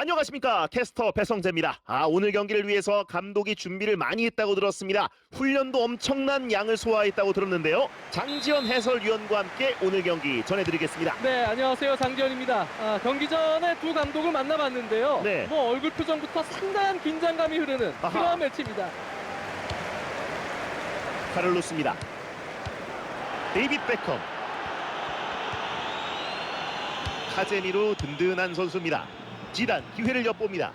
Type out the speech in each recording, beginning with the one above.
안녕하십니까 캐스터 배성재입니다. 아 오늘 경기를 위해서 감독이 준비를 많이 했다고 들었습니다. 훈련도 엄청난 양을 소화했다고 들었는데요. 장지현 해설위원과 함께 오늘 경기 전해드리겠습니다. 네, 안녕하세요. 장지현입니다. 아, 경기 전에 두 감독을 만나봤는데요. 네. 뭐 얼굴 표정부터 상당한 긴장감이 흐르는 아하. 그런 매치입니다. 카를로스입니다. 데이빗 베컴. 카제미로 든든한 선수입니다. 지단 기회를 엿봅니다.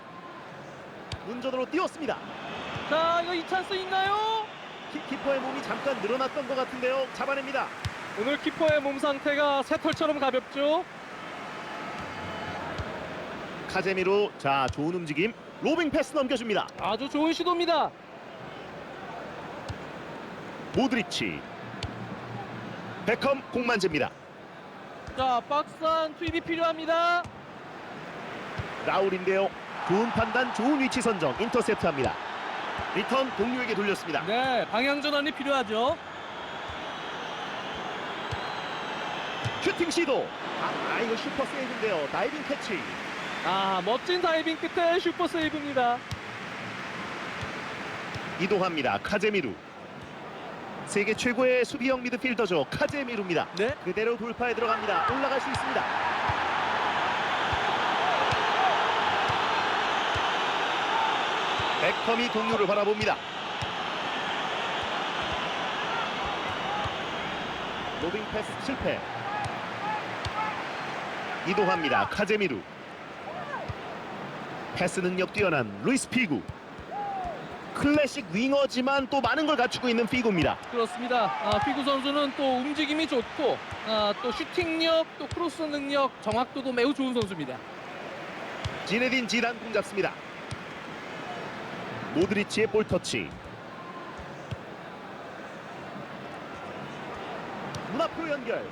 문전으로 뛰었습니다. 자, 이거 이 찬스 있나요? 키, 키퍼의 몸이 잠깐 늘어났던 것 같은데요. 잡아냅니다. 오늘 키퍼의 몸 상태가 새털처럼 가볍죠. 카제미로 자 좋은 움직임. 로빙 패스 넘겨줍니다. 아주 좋은 시도입니다. 모드리치. 베컴 공만제입니다. 자, 박스한 투입이 필요합니다. 라울인데요. 좋은 판단, 좋은 위치 선정, 인터셉트합니다. 리턴 동료에게 돌렸습니다. 네, 방향 전환이 필요하죠. 슈팅 시도. 아, 아, 이거 슈퍼 세이브인데요. 다이빙 캐치. 아, 멋진 다이빙 끝에 슈퍼 세이브입니다. 이동합니다. 카제미루. 세계 최고의 수비형 미드필더죠. 카제미루입니다. 네. 그대로 돌파에 들어갑니다. 올라갈 수 있습니다. 베컴이 동료를 바라봅니다. 로빙 패스 실패. 이동합니다. 카제미루. 패스 능력 뛰어난 루이스 피구. 클래식 윙어지만 또 많은 걸 갖추고 있는 피구입니다. 그렇습니다. 아, 피구 선수는 또 움직임이 좋고 아, 또 슈팅력, 또 크로스 능력, 정확도도 매우 좋은 선수입니다. 지네딘 지단 공 잡습니다. 모드리치의 볼 터치. 문 앞으로 연결.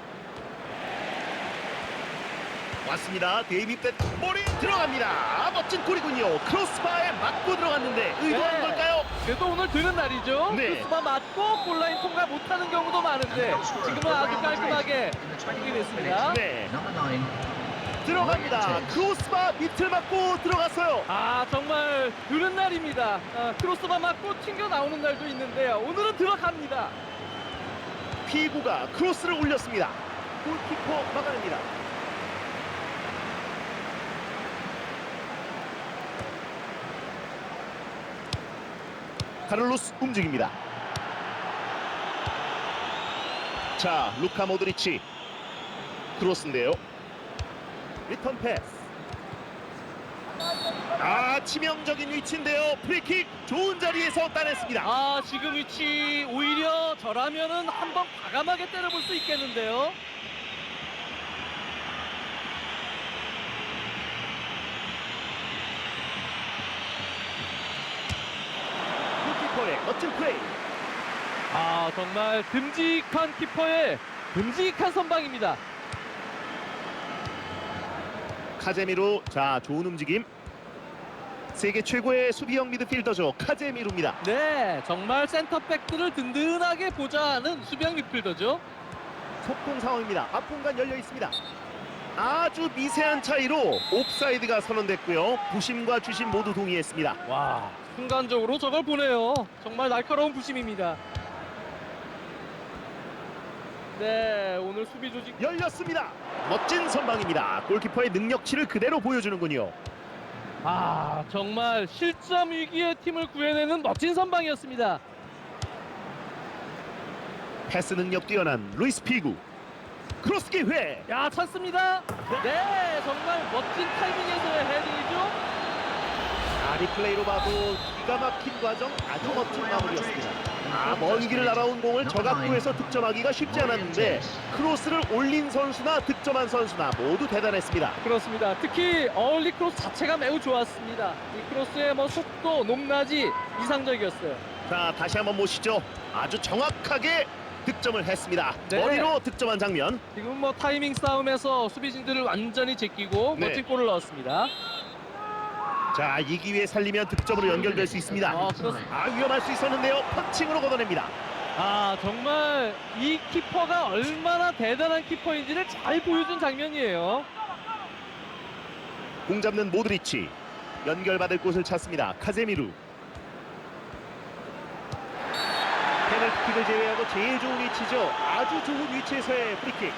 왔습니다. 데이비 백 볼이 들어갑니다. 아, 멋진 골이군요. 크로스바에 맞고 들어갔는데 의도한 네. 걸까요? 그래도 오늘 되는 날이죠. 네. 크로스바 맞고 골라인 통과 못하는 경우도 많은데 지금은 아주 깔끔하게 확인이 됐습니다. 네, 들어갑니다. 크로스바 밑을 맞고 들어갔어요. 아 정말 되는 날입니다. 아, 크로스바 맞고 튕겨 나오는 날도 있는데요. 오늘은 들어갑니다. 피구가 크로스를 올렸습니다. 골키퍼 막아냅니다. 카를로스 움직입니다. 자, 루카 모드리치 크로스인데요. 리턴 패스. 아, 치명적인 위치인데요. 프리킥 좋은 자리에서 따냈습니다. 아 지금 위치 오히려 저라면은 한번 과감하게 때려볼 수 있겠는데요. 골키퍼의 멋진 플레이. 아 정말 듬직한 키퍼의 듬직한 선방입니다. 카제미로 자 좋은 움직임. 세계 최고의 수비형 미드필더죠. 카제미루입니다. 네 정말 센터백들을 든든하게 보좌하는 수비형 미필더죠. 속공 상황입니다. 앞공간 열려 있습니다. 아주 미세한 차이로 옵사이드가 선언됐고요. 부심과 주심 모두 동의했습니다. 와 순간적으로 저걸 보네요. 정말 날카로운 부심입니다. 네 오늘 수비 조직 열렸습니다 멋진 선방입니다 골키퍼의 능력치를 그대로 보여주는군요 아 정말 실점 위기의 팀을 구해내는 멋진 선방이었습니다. 패스 능력 뛰어난 루이스 피구 크로스 기회 야 찬스입니다. 네 정말 멋진 타이밍에서의 헤딩이죠. 아, 리플레이로 봐도 기가 막힌 과정 아주 멋진 마무리였습니다 아, 먼 길을 날아온 공을 저각도에서 득점하기가 쉽지 않았는데 크로스를 올린 선수나 득점한 선수나 모두 대단했습니다. 그렇습니다. 특히 어울리 크로스 자체가 매우 좋았습니다. 이 크로스의 뭐 속도, 높낮이 이상적이었어요. 자, 다시 한번 보시죠. 아주 정확하게 득점을 했습니다. 네. 머리로 득점한 장면. 지금 뭐 타이밍 싸움에서 수비진들을 완전히 제끼고 네. 멋진 골을 넣었습니다. 자, 이 기회에 살리면 득점으로 연결될 수 있습니다. 아, 그렇습니다. 아, 위험할 수 있었는데요. 펀칭으로 걷어냅니다. 아 정말 이 키퍼가 얼마나 대단한 키퍼인지를 잘 보여준 장면이에요. 공 잡는 모드리치. 연결받을 곳을 찾습니다. 카제미루. 페널티킥을 제외하고 제일 좋은 위치죠. 아주 좋은 위치에서의 프리킥.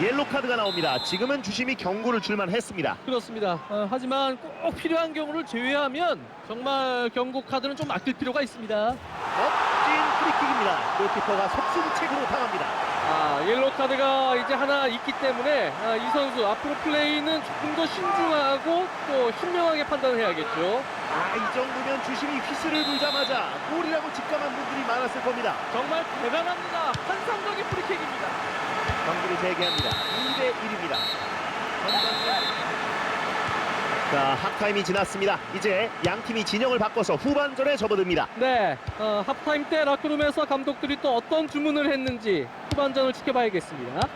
옐로 카드가 나옵니다. 지금은 주심이 경고를 줄만 했습니다. 그렇습니다. 어, 하지만 꼭 필요한 경우를 제외하면 정말 경고 카드는 좀 아낄 필요가 있습니다. 멋진 프리킥입니다. 골키퍼가 속수무책으로 당합니다. 아, 옐로 카드가 이제 하나 있기 때문에 아, 이 선수 앞으로 플레이는 조금 더 신중하고 또 현명하게 판단을 해야겠죠. 아, 이 정도면 주심이 휘슬을 불자마자 골이라고 직감한 분들이 많았을 겁니다. 정말 대단합니다. 환상적인 프리킥입니다. 경기를 재개합니다. 2대 1입니다. 자, 하타임이 지났습니다. 이제 양 팀이 진영을 바꿔서 후반전에 접어듭니다. 네, 어, 하프타임 때 라크룸에서 감독들이 또 어떤 주문을 했는지 후반전을 지켜봐야겠습니다.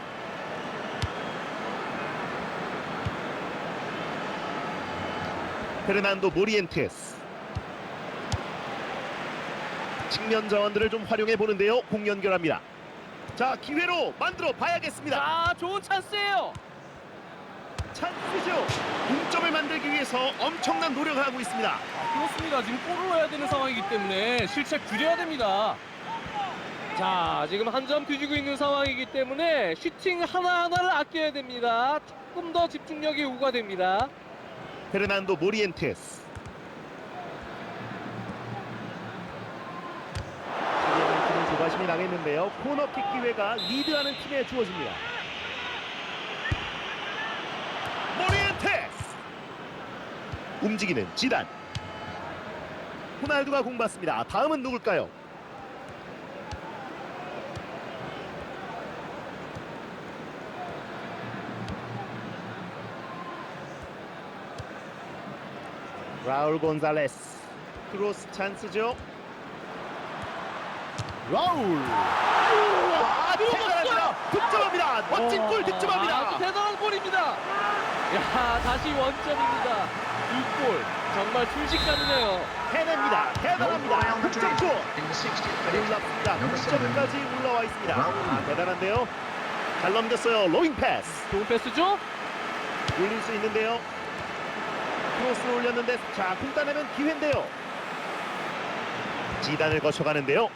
페르난도 모리엔테스. 측면 자원들을 좀 활용해 보는데요. 공 연결합니다. 자, 기회로 만들어 봐야겠습니다. 자, 좋은 찬스예요. 찬스죠. 동점을 만들기 위해서 엄청난 노력을 하고 있습니다. 아, 그렇습니다. 지금 골을 넣어야 되는 상황이기 때문에 실책 줄여야 됩니다. 자, 지금 한 점 뒤지고 있는 상황이기 때문에 슈팅 하나하나를 아껴야 됩니다. 조금 더 집중력이 요구가 됩니다. 페르난도 모리엔테스. 지금은 조바심이 나겠는데요. 코너킥 기회가 리드하는 팀에 주어집니다. 모리엔테스. 움직이는 지단. 호날두가 공 받습니다. 다음은 누굴까요? 라울 곤잘레스 크로스 찬스죠 라울 우와 대단합니다 득점합니다 멋진 골 아, 득점합니다 아주 대단한 골입니다. 야, 다시 원점입니다. 두 골. 정말 순식간이네요. 해냅니다 대단합니다 득점골 In the 60th minute, 놀랍습니다 Number seven. 득점까지 올라와 있습니다. 아, 대단한데요 잘 넘겼어요 로잉 패스 좋은 패스죠? 올릴 수 있는데요 크로스를 올렸는데 자공 따내면 기회인데요 지단을 거쳐가는데요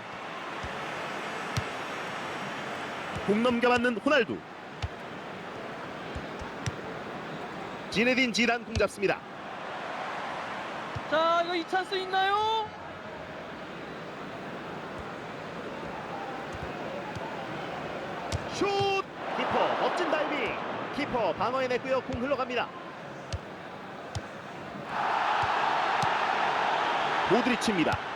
공 넘겨받는 호날두. 지네딘 지단 공 잡습니다. 자, 이거 이 찬스 있나요? 슛! 키퍼 멋진 다이빙. 키퍼 방어해냈고요. 공 흘러갑니다. 모드리치입니다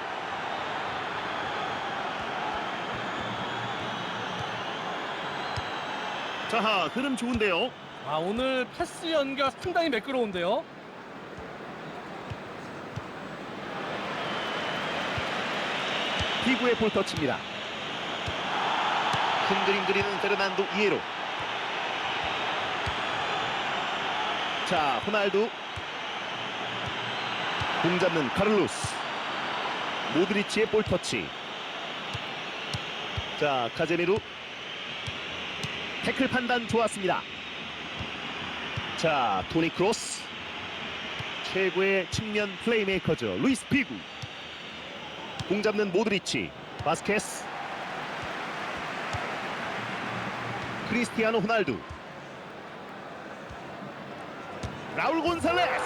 자 흐름 좋은데요? 아, 오늘 패스 연결 상당히 매끄러운데요. 피구의 볼터치입니다. 큰 그림 그리는 페르난도 이에로. 자 호날두. 공 잡는 카를로스. 모드리치의 볼터치. 자 카제미루 태클 판단 좋았습니다. 자 토니 크로스. 최고의 측면 플레이메이커죠. 루이스 피구. 공 잡는 모드리치 바스케스 크리스티아노 호날두. 라울 곤살레스.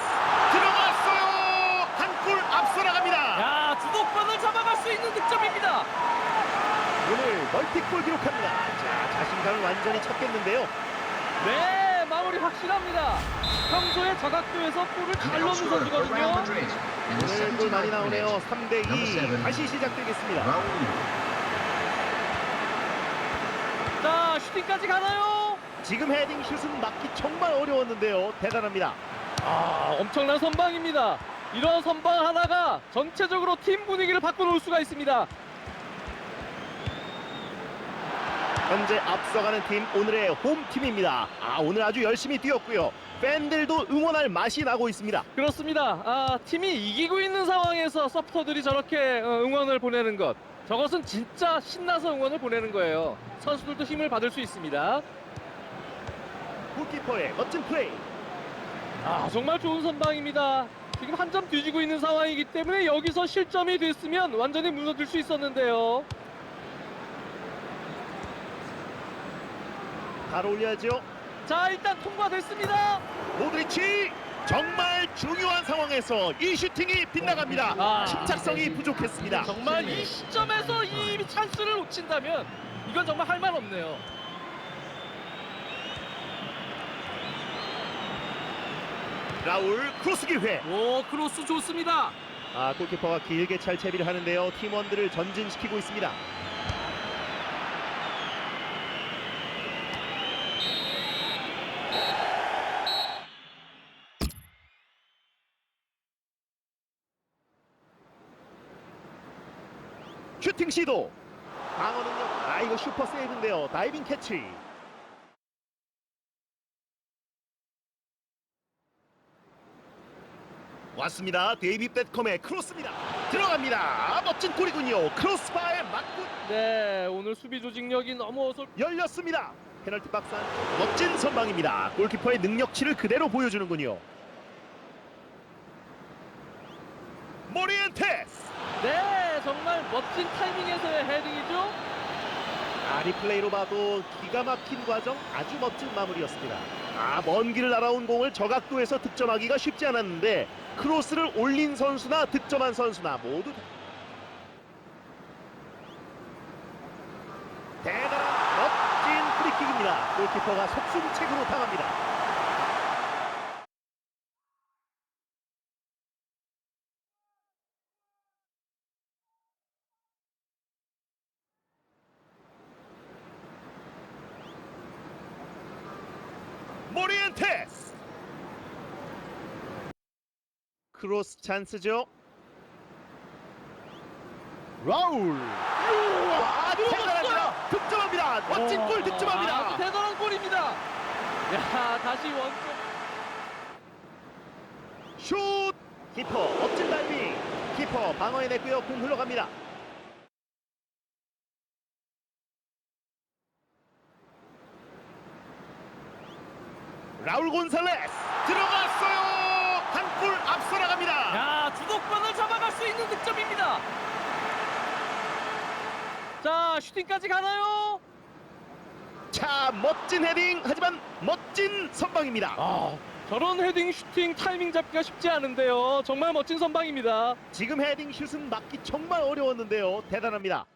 들어갔어요! 한 골 앞서 나갑니다. 야, 주도권을 잡아갈 수 있는 득점입니다. 오늘 멀티골 기록합니다 자 자신감을 완전히 찾겠는데요 네, 마무리 확실합니다. 평소에 저각도에서 골을 잘 넣는 선수거든요. 오늘 골 많이 79th 나오네요 minute, 3대2 Number 다시 시작되겠습니다. 자, 슈팅까지 가나요? 지금 헤딩 슛은 맞기 정말 어려웠는데요 대단합니다 아, 엄청난 선방입니다. 이런 선방 하나가 전체적으로 팀 분위기를 바꿔놓을 수가 있습니다. 현재 앞서가는 팀 오늘의 홈팀입니다. 아 오늘 아주 열심히 뛰었고요. 팬들도 응원할 맛이 나고 있습니다. 그렇습니다. 아, 팀이 이기고 있는 상황에서 서포터들이 저렇게 어, 응원을 보내는 것. 저것은 진짜 신나서 응원을 보내는 거예요. 선수들도 힘을 받을 수 있습니다. 골키퍼의 멋진 플레이. 아 정말 좋은 선방입니다. 지금 한 점 뒤지고 있는 상황이기 때문에 여기서 실점이 됐으면 완전히 무너질 수 있었는데요. 바로 올려야죠. 자 일단 통과됐습니다. 모드리치 정말 중요한 상황에서 이 슈팅이 빗나갑니다. 아. 침착성이 부족했습니다. 정말 이 시점에서 이 찬스를 놓친다면 이건 정말 할 말 없네요. 라울 크로스 기회. 오 크로스 좋습니다. 아 골키퍼가 길게 찰 채비를 하는데요. 팀원들을 전진시키고 있습니다. 슈팅 시도. 방어 능력. 아 이거 슈퍼 세이브인데요. 다이빙 캐치. 왔습니다. 데이비 뱃컴의 크로스입니다. 들어갑니다. 아, 멋진 골이군요. 크로스바에 맞고 네 오늘 수비 조직력이 너무 어설. 열렸습니다. 페널티 박스 안 멋진 선방입니다. 골키퍼의 능력치를 그대로 보여주는군요. 모리엔테스 네 정말 멋진 타이밍에서의 헤딩이죠. 아 리플레이로 봐도 기가 막힌 과정 아주 멋진 마무리였습니다. 아 먼 길을 날아온 공을 저각도에서 득점하기가 쉽지 않았는데 크로스를 올린 선수나 득점한 선수나 모두 대단한 멋진 프리킥입니다. 골키퍼가 속수무책으로 당합니다. 모리엔테스 크로스 찬스죠. 라울. 아 대단합니다. 득점합니다. 멋진 오, 골 득점합니다. 대단한 골입니다. 야 다시 원점. 슛! 키퍼 멋진 다이빙. 키퍼 방어해냈고요. 공 흘러갑니다. 라울 곤살레스. 들어갔어요 한 골 앞서 나갑니다 야 주도권을 잡아갈 수 있는 득점입니다. 자 슈팅까지 가나요? 자 멋진 헤딩 하지만 멋진 선방입니다 아 저런 헤딩 슈팅 타이밍 잡기가 쉽지 않은데요. 정말 멋진 선방입니다. 지금 헤딩 슛은 맞기 정말 어려웠는데요 대단합니다